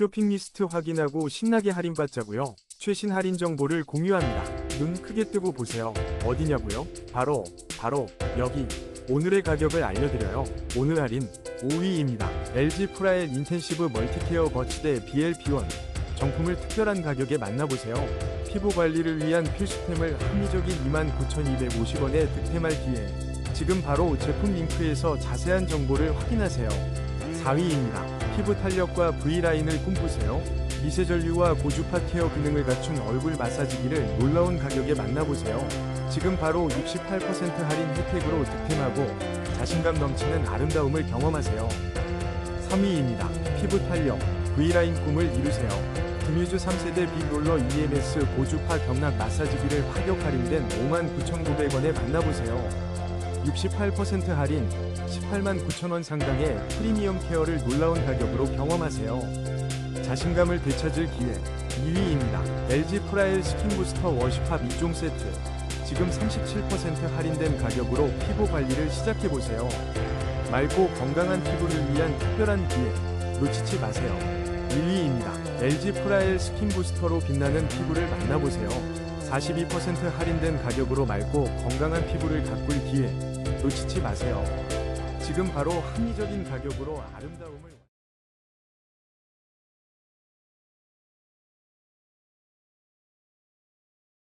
쇼핑 리스트 확인하고 신나게 할인받자고요. 최신 할인 정보를 공유합니다. 눈 크게 뜨고 보세요. 어디냐고요? 바로 바로 여기. 오늘의 가격을 알려드려요. 오늘 할인 5위입니다. LG 프라엘 인텐시브 멀티케어 버치대 BLP1 정품을 특별한 가격에 만나보세요. 피부 관리를 위한 필수템을 합리적인 29,250원에 득템할 기회. 지금 바로 제품 링크에서 자세한 정보를 확인하세요. 4위입니다. 피부 탄력과 V라인을 꿈꾸세요. 미세 전류와 고주파 케어 기능을 갖춘 얼굴 마사지기를 놀라운 가격에 만나보세요. 지금 바로 68% 할인 혜택으로 득템하고 자신감 넘치는 아름다움을 경험하세요. 3위입니다. 피부 탄력, V라인 꿈을 이루세요. 금유즈 3세대 빅롤러 EMS 고주파 경락 마사지기를 파격 할인된 59,900원에 만나보세요. 68% 할인, 18만 9천원 상당의 프리미엄 케어를 놀라운 가격으로 경험하세요. 자신감을 되찾을 기회 2위입니다. LG 프라일 스킨 부스터 워시팝 2종 세트 지금 37% 할인된 가격으로 피부 관리를 시작해보세요. 맑고 건강한 피부를 위한 특별한 기회 놓치지 마세요. 1위입니다. LG 프라일 스킨 부스터로 빛나는 피부를 만나보세요. 42% 할인된 가격으로 맑고 건강한 피부를 가꿀 기회 놓치지 마세요. 지금 바로 합리적인 가격으로 아름다움을